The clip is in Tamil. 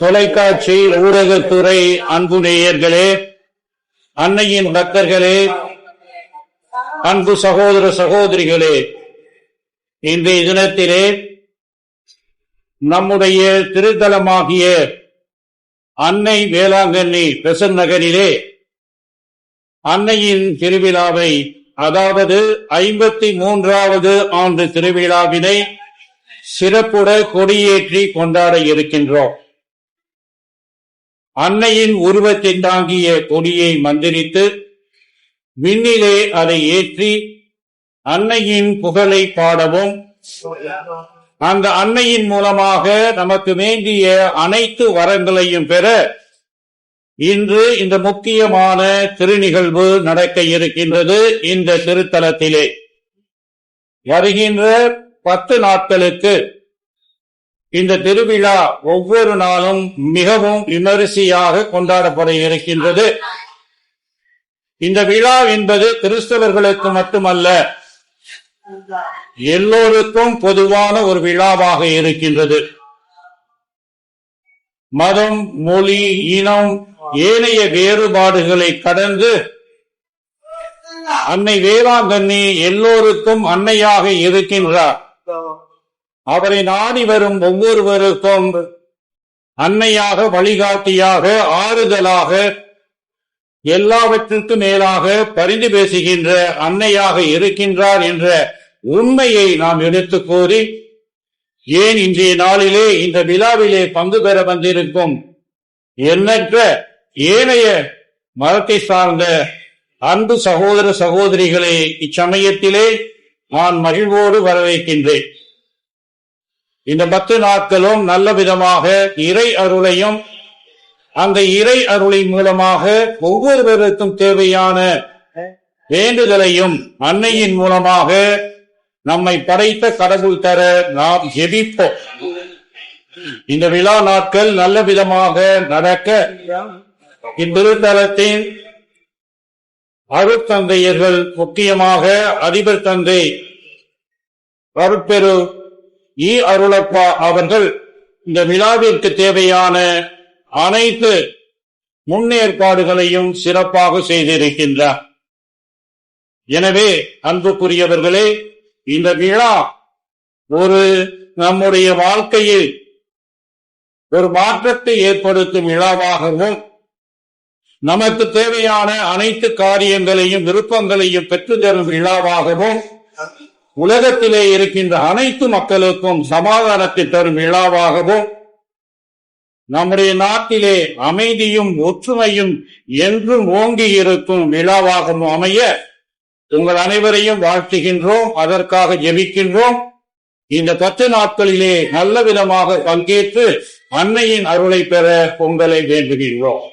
தொலைக்காட்சி ஊடகத்துறை அன்பு நேயர்களே அன்னையின் பக்தர்களே அன்பு சகோதர சகோதரிகளே இன்றைய தினத்திலே நம்முடைய திருத்தலமாகிய அன்னை வேளாங்கண்ணி பெசன் நகரிலே அன்னையின் திருவிழாவை அதாவது ஐம்பத்தி மூன்றாவது ஆண்டு திருவிழாவினை சிறப்புட கொடியேற்றி கொண்டாட இருக்கின்றோம். அன்னையின் உருவத்தை தாங்கிய கொடியை மந்திரித்து விண்ணிலே அதை ஏற்றி அன்னையின் புகழை பாடவும். அந்த அன்னையின் மூலமாக நமக்கு வேண்டிய அனைத்து வரங்களையும் பெற இன்று இந்த முக்கியமான திருநிகழ்வு நடக்க இருக்கின்றது இந்த திருத்தலத்திலே. வருகின்ற பத்து நாட்களுக்கு இந்த திருவிழா ஒவ்வொரு நாளும் மிகவும் விமரிசையாக கொண்டாடப்பட இருக்கின்றது. இந்த விழா என்பது கிறிஸ்தவர்களுக்கு மட்டுமல்ல எல்லோருக்கும் பொதுவான ஒரு விழாவாக இருக்கின்றது. மதம் மொழி இனம் ஏனைய வேறுபாடுகளை கடந்து அன்னை வேளாங்கண்ணி எல்லோருக்கும் அன்னையாக இருக்கின்றார். அவரை நாடி வரும் ஒவ்வொருவருக்கும் அன்னையாக வழிகாட்டியாக ஆறுதலாக எல்லாவற்றிற்கும் மேலாக பரிந்து பேசுகின்ற அன்னையாக இருக்கின்றார் என்ற உண்மையை நாம் எடுத்து கூறி ஏன் இன்றைய நாளிலே இந்த விழாவிலே பங்கு பெற வந்திருக்கும் எண்ணற்ற ஏனைய மதத்தை சார்ந்த அன்பு சகோதர சகோதரிகளை இச்சமயத்திலே நான் மகிழ்வோடு வரவேற்கின்றேன். இந்த பத்து நாட்களும் நல்ல விதமாக இறை அருளையும் அந்த இறை அருளின் மூலமாக ஒவ்வொருவருக்கும் தேவையான வேண்டுதலையும் அன்னையின் மூலமாக நம்மை படைத்த கடவுள் தர நாம் ஜெபிப்போம். இந்த விழா நாட்கள் நல்ல விதமாக நடக்க இத்திருத்தலத்தின் அருட்தந்தையர்கள் முக்கியமாக அதிபர் தந்தை அருட்பெரு இ அருளப்பா அவர்கள் இந்த விழாவிற்கு தேவையான அனைத்து முன்னேற்பாடுகளையும் சிறப்பாக செய்திருக்கின்றார். எனவே அன்புக்குரியவர்களே இந்த விழா ஒரு நம்முடைய வாழ்க்கையில் ஒரு மாற்றத்தை ஏற்படுத்தும் விழாவாகவும் நமக்கு தேவையான அனைத்து காரியங்களையும் விருப்பங்களையும் பெற்று தரும் விழாவாகவும் உலகத்திலே இருக்கின்ற அனைத்து மக்களுக்கும் சமாதானத்தை தரும் விழாவாகவும் நம்முடைய நாட்டிலே அமைதியும் ஒற்றுமையும் என்றும் ஓங்கி இருக்கும் விழாவாகவும் அமைய உங்கள் அனைவரையும் வாழ்த்துகின்றோம் அதற்காக ஜெபிக்கின்றோம். இந்த பத்து நாட்களிலே நல்ல விதமாக பங்கேற்று அன்னையின் அருளை பெற உங்களை வேண்டுகின்றோம்.